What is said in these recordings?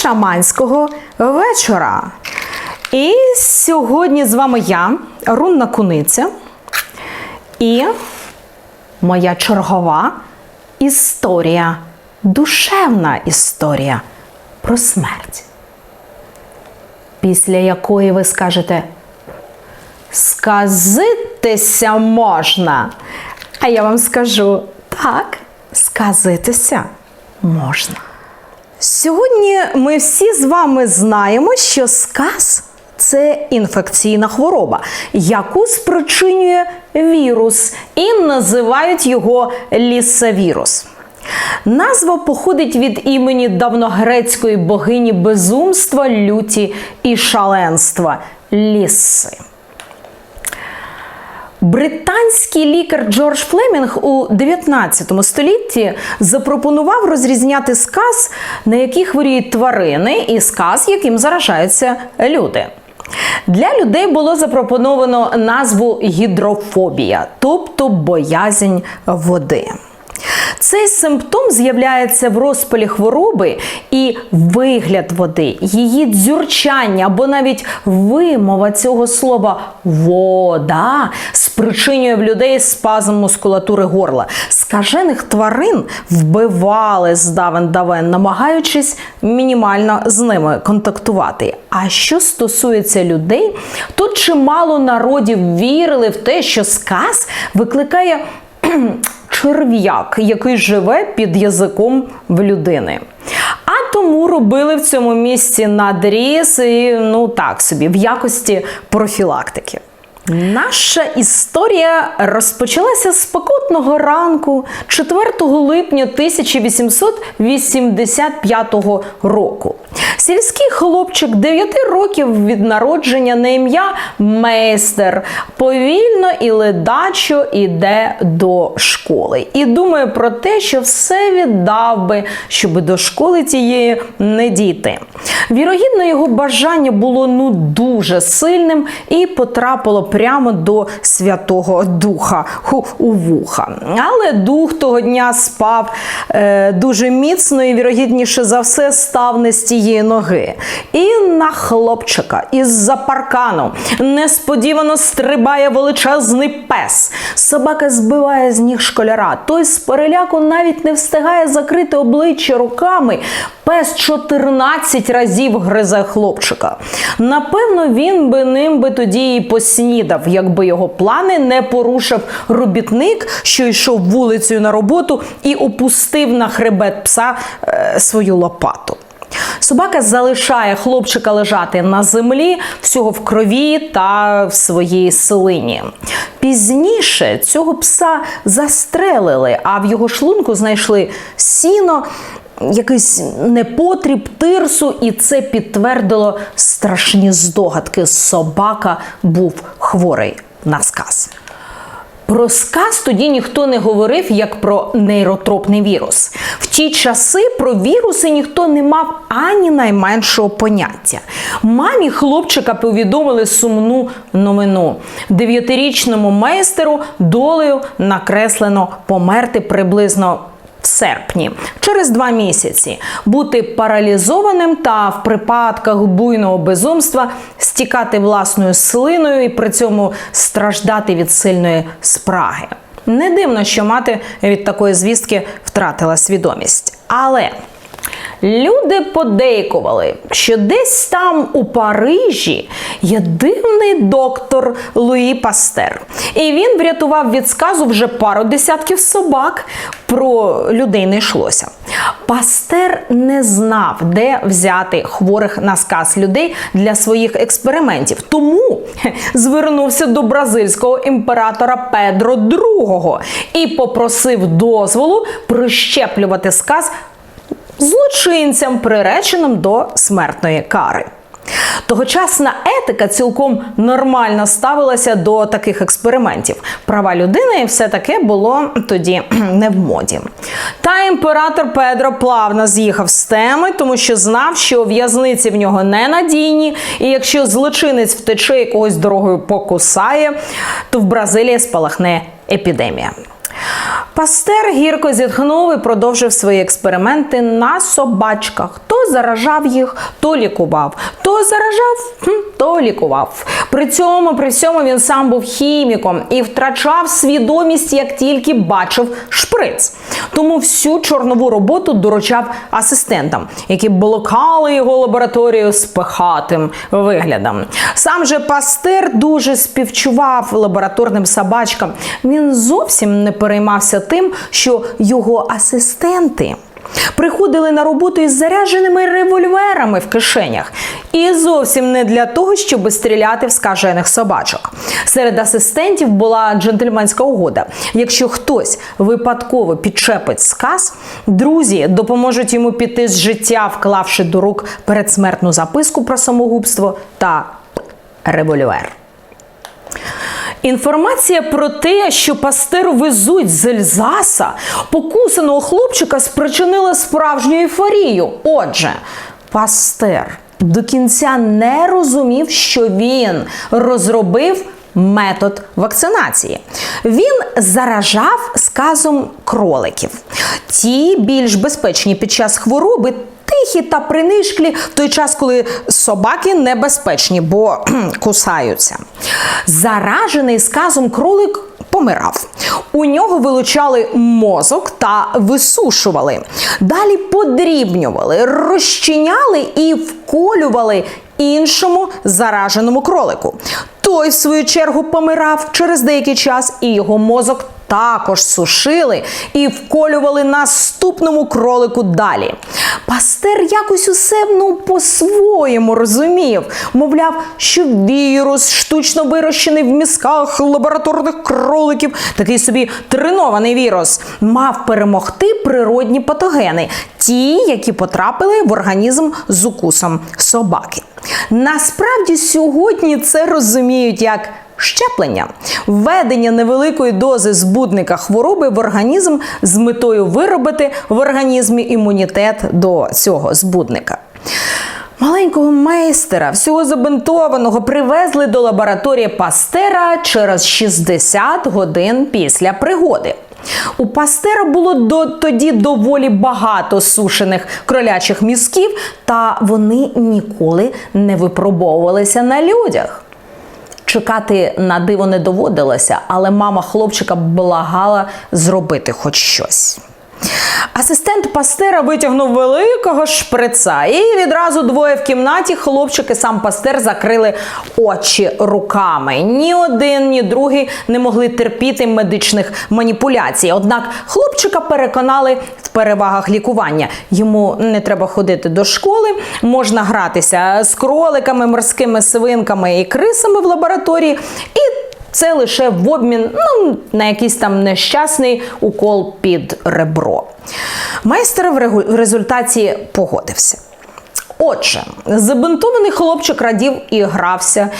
шаманського вечора. І сьогодні з вами я, Рунна Куниця, і моя чергова історія, душевна історія про смерть. Після якої ви скажете сказитися можна. А я вам скажу так, сказитися можна. Сьогодні ми всі з вами знаємо, що сказ це інфекційна хвороба, яку спричинює вірус, і називають його лісавірус. Назва походить від імені давногрецької богині безумства, люті і шаленства ліси. Британський лікар Джордж Флемінг у 19 столітті запропонував розрізняти сказ, на які хворіють тварини, і сказ, яким заражаються люди. Для людей було запропоновано назву гідрофобія, тобто боязнь води. Цей симптом з'являється в розпалі хвороби і вигляд води, її дзюрчання або навіть вимова цього слова вода спричинює в людей спазм мускулатури горла. Скажених тварин вбивали здавен-давен, намагаючись мінімально з ними контактувати. А що стосується людей, то чимало народів вірили в те, що сказ викликає черв'як, який живе під язиком в людини. А тому робили в цьому місці надріз і ну так собі в якості профілактики. Наша історія розпочалася з спекотного ранку 4 липня 1885 року. Сільський хлопчик 9 років від народження на ім'я Мейстер повільно і ледачо іде до школи. І думає про те, що все віддав би, щоб до школи тієї не дійти. Вірогідно, його бажання було ну дуже сильним і потрапило прямо до Святого Духа у вуха. Але дух того дня спав е, дуже міцно і, вірогідніше за все, став не з тієї ноги. І на хлопчика із-за паркану несподівано стрибає величезний пес. Собака збиває з ніг школяра. Той з переляку навіть не встигає закрити обличчя руками. Пес 14 разів гризе хлопчика. Напевно, він би ним би тоді і поснідав, якби його плани не порушив робітник, що йшов вулицею на роботу і опустив на хребет пса е, свою лопату. Собака залишає хлопчика лежати на землі, всього в крові та в своїй слині. Пізніше цього пса застрелили, а в його шлунку знайшли сіно, якийсь непотріб тирсу, і це підтвердило страшні здогадки. Собака був хворий на сказ. Про сказ тоді ніхто не говорив як про нейротропний вірус. В ті часи про віруси ніхто не мав ані найменшого поняття. Мамі хлопчика повідомили сумну новину. Дев'ятирічному майстеру долею накреслено померти приблизно. В серпні, через два місяці, бути паралізованим та в припадках буйного безумства стікати власною слиною і при цьому страждати від сильної спраги. Не дивно, що мати від такої звістки втратила свідомість. Але Люди подейкували, що десь там у Парижі є дивний доктор Луї Пастер. І він врятував від сказу вже пару десятків собак. Про людей не йшлося. Пастер не знав, де взяти хворих на сказ людей для своїх експериментів. Тому звернувся до бразильського імператора Педро II і попросив дозволу прищеплювати сказ злочинцям, приреченим до смертної кари. Тогочасна етика цілком нормально ставилася до таких експериментів. Права людини і все таке було тоді не в моді. Та імператор Педро плавно з'їхав з теми, тому що знав, що в'язниці в нього ненадійні, і якщо злочинець втече і когось дорогою покусає, то в Бразилії спалахне епідемія. Пастер гірко зітхнув і продовжив свої експерименти на собачках. То заражав їх, то лікував, то заражав, то лікував. При цьому, при всьому він сам був хіміком і втрачав свідомість, як тільки бачив шприц. Тому всю чорнову роботу доручав асистентам, які блокали його лабораторію з пихатим виглядом. Сам же пастер дуже співчував лабораторним собачкам. Він зовсім не переймався тим, що його асистенти. Приходили на роботу із зарядженими револьверами в кишенях, і зовсім не для того, щоб стріляти в скажених собачок. Серед асистентів була джентльменська угода. Якщо хтось випадково підчепить сказ, друзі допоможуть йому піти з життя, вклавши до рук передсмертну записку про самогубство та револьвер. Інформація про те, що пастеру везуть з Ельзаса, покусаного хлопчика спричинила справжню ейфорію. Отже, пастер до кінця не розумів, що він розробив метод вакцинації. Він заражав сказом кроликів. Ті більш безпечні під час хвороби. Тихі та принишклі в той час, коли собаки небезпечні, бо кусаються. Заражений сказом кролик помирав. У нього вилучали мозок та висушували. Далі подрібнювали, розчиняли і вколювали іншому зараженому кролику. Той, в свою чергу, помирав через деякий час, і його мозок також сушили і вколювали наступному кролику далі. Пастер якось усе ну, по-своєму розумів. Мовляв, що вірус, штучно вирощений в мізках лабораторних кроликів, такий собі тренований вірус, мав перемогти природні патогени, ті, які потрапили в організм з укусом собаки. Насправді сьогодні це розуміють як Щеплення введення невеликої дози збудника хвороби в організм з метою виробити в організмі імунітет до цього збудника. Маленького майстера, всього забинтованого, привезли до лабораторії Пастера через 60 годин після пригоди. У пастера було до тоді доволі багато сушених кролячих мізків, та вони ніколи не випробовувалися на людях. Чекати на диво не доводилося, але мама хлопчика благала зробити хоч щось. Асистент пастера витягнув великого шприца, і відразу двоє в кімнаті хлопчик і сам пастер закрили очі руками. Ні один, ні другий не могли терпіти медичних маніпуляцій. Однак хлопчика переконали в перевагах лікування. Йому не треба ходити до школи, можна гратися з кроликами, морськими свинками і крисами в лабораторії. І це лише в обмін ну, на якийсь там нещасний укол під ребро. Майстер в результаті погодився. Отже, забинтований хлопчик радів і грався.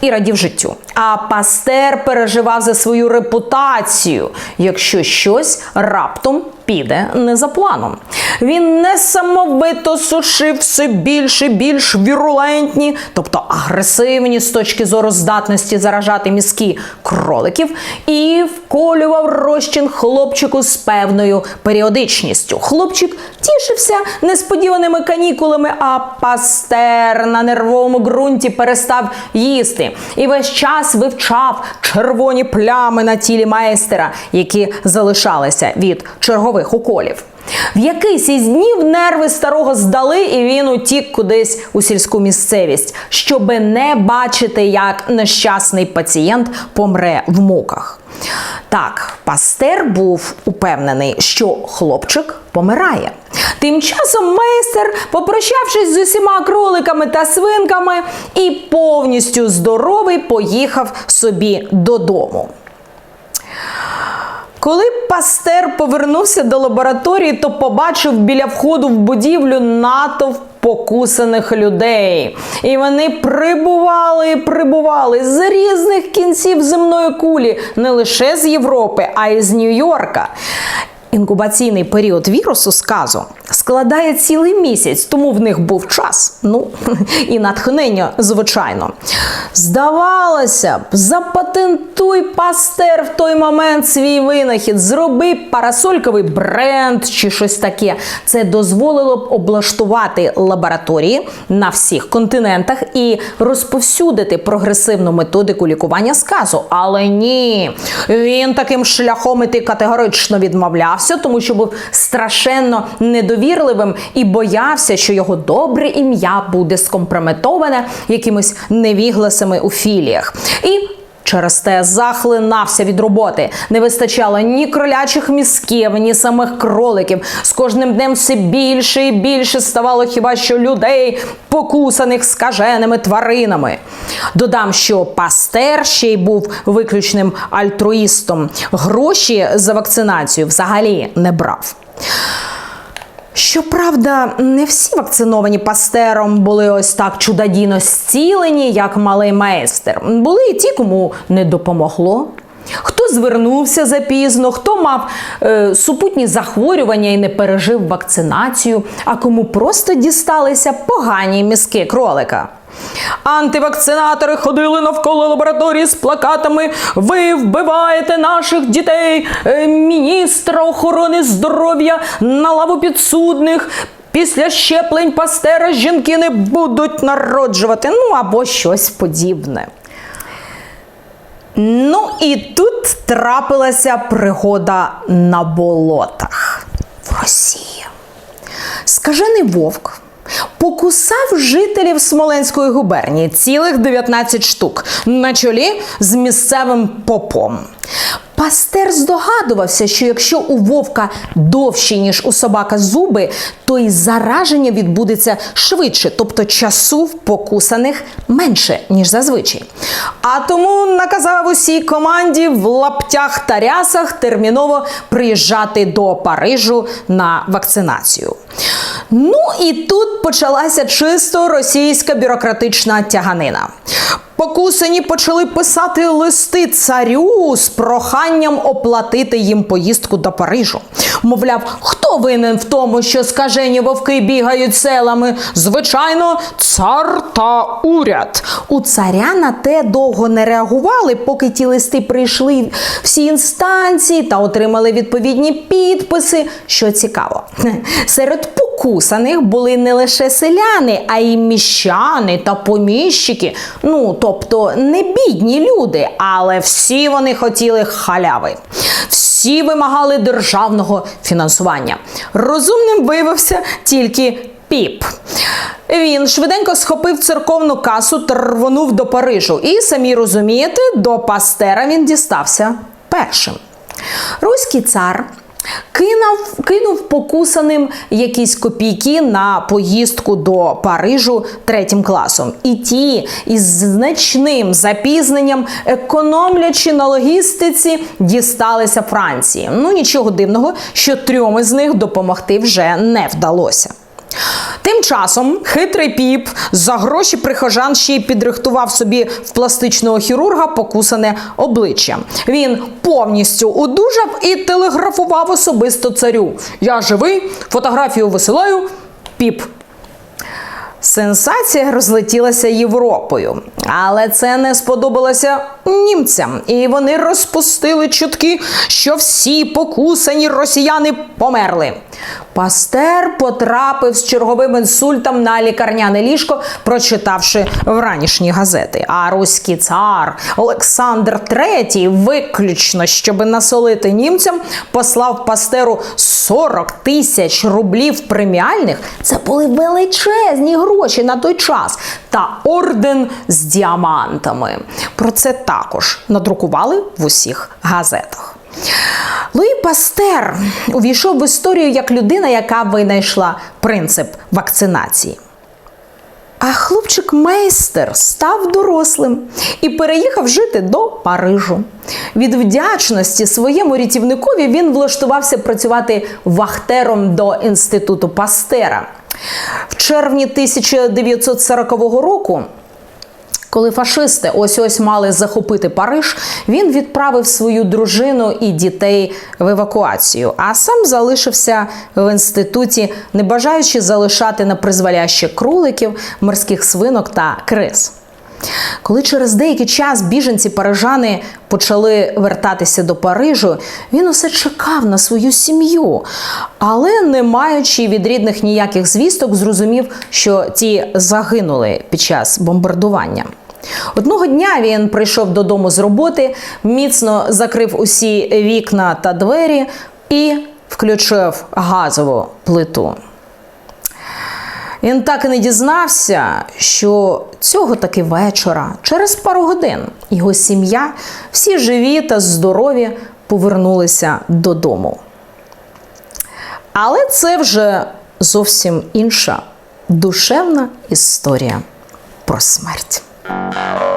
І радів життю. А пастер переживав за свою репутацію, якщо щось раптом піде не за планом. Він несамовито сушив все більше, більш вірулентні, тобто агресивні з точки зору здатності заражати мізки кроликів, і вколював розчин хлопчику з певною періодичністю. Хлопчик тішився несподіваними канікулами, а пастер на нервовому ґрунті перестав їсти і весь час вивчав червоні плями на тілі майстера, які залишалися від чергових уколів. В якийсь із днів нерви старого здали, і він утік кудись у сільську місцевість, щоби не бачити, як нещасний пацієнт помре в муках. Так, пастер був упевнений, що хлопчик помирає. Тим часом майстер, попрощавшись з усіма кроликами та свинками, і повністю здоровий поїхав собі додому. Коли пастер повернувся до лабораторії, то побачив біля входу в будівлю натовп покусаних людей. І вони прибували і прибували з різних кінців земної кулі, не лише з Європи, а й з Нью-Йорка. Інкубаційний період вірусу сказу складає цілий місяць, тому в них був час. Ну і натхнення, звичайно. Здавалося б, запатентуй пастер в той момент свій винахід, зроби парасольковий бренд чи щось таке. Це дозволило б облаштувати лабораторії на всіх континентах і розповсюдити прогресивну методику лікування сказу. Але ні, він таким шляхом іти категорично відмовлявся, тому що був страшенно недовірливим і боявся, що його добре ім'я буде скомпрометоване якимось невігласами у філіях. І Через те захлинався від роботи. Не вистачало ні кролячих мізків, ні самих кроликів. З кожним днем все більше і більше ставало хіба що людей, покусаних скаженими тваринами. Додам, що пастер ще й був виключним альтруїстом. Гроші за вакцинацію взагалі не брав. Щоправда, не всі вакциновані пастером були ось так чудодійно зцілені, як малий майстер. Були і ті, кому не допомогло. Хто звернувся запізно, хто мав е, супутні захворювання і не пережив вакцинацію, а кому просто дісталися погані мізки кролика. Антивакцинатори ходили навколо лабораторії з плакатами Ви вбиваєте наших дітей, Е, міністра охорони здоров'я на лаву підсудних. Після щеплень пастера жінки не будуть народжувати. Ну або щось подібне. Ну і тут трапилася пригода на болотах в Росії. Скажений вовк покусав жителів Смоленської губернії цілих 19 штук на чолі з місцевим попом. Пастер здогадувався, що якщо у вовка довші, ніж у собака зуби, то і зараження відбудеться швидше, тобто часу в покусаних менше, ніж зазвичай. А тому наказав усій команді в лаптях та рясах терміново приїжджати до Парижу на вакцинацію. Ну і тут почалася чисто російська бюрократична тяганина. Покусані почали писати листи царю з проханням оплатити їм поїздку до Парижу. Мовляв, хто винен в тому, що скажені вовки бігають селами? Звичайно, цар та уряд. У царя на те довго не реагували, поки ті листи прийшли всі інстанції та отримали відповідні підписи. Що цікаво, серед покусаних були не лише селяни, а й міщани та поміщики. Ну, тобто не бідні люди, але всі вони хотіли халяви. Всі вимагали державного фінансування. Розумним виявився тільки піп. Він швиденько схопив церковну касу рвонув до Парижу. І самі розумієте, до пастера він дістався першим. Руський цар кинув, кинув покусаним якісь копійки на поїздку до Парижу третім класом. І ті із значним запізненням, економлячи на логістиці, дісталися Франції. Ну нічого дивного, що трьом із них допомогти вже не вдалося. Тим часом хитрий піп за гроші прихожан ще й підрихтував собі в пластичного хірурга покусане обличчя. Він повністю одужав і телеграфував особисто царю. Я живий, фотографію висилаю, піп. Сенсація розлетілася Європою, але це не сподобалося німцям, і вони розпустили чутки, що всі покусані росіяни померли. Пастер потрапив з черговим інсультом на лікарняне ліжко, прочитавши вранішні газети. А руський цар Олександр III, виключно щоб насолити німцям, послав пастеру 40 тисяч рублів преміальних. Це були величезні гроші на той час. Та орден з діамантами. Про це також надрукували в усіх газетах. Луї Пастер увійшов в історію як людина, яка винайшла принцип вакцинації. А хлопчик майстер став дорослим і переїхав жити до Парижу. Від вдячності своєму рятівникові він влаштувався працювати вахтером до інституту Пастера. В червні 1940 року Коли фашисти ось ось мали захопити Париж, він відправив свою дружину і дітей в евакуацію, а сам залишився в інституті, не бажаючи залишати на призволяще кроликів, морських свинок та криз. Коли через деякий час біженці парижани почали вертатися до Парижу, він усе чекав на свою сім'ю, але не маючи від рідних ніяких звісток, зрозумів, що ті загинули під час бомбардування. Одного дня він прийшов додому з роботи, міцно закрив усі вікна та двері і включив газову плиту. Він так і не дізнався, що цього таки вечора, через пару годин, його сім'я, всі живі та здорові, повернулися додому. Але це вже зовсім інша душевна історія про смерть. Oh.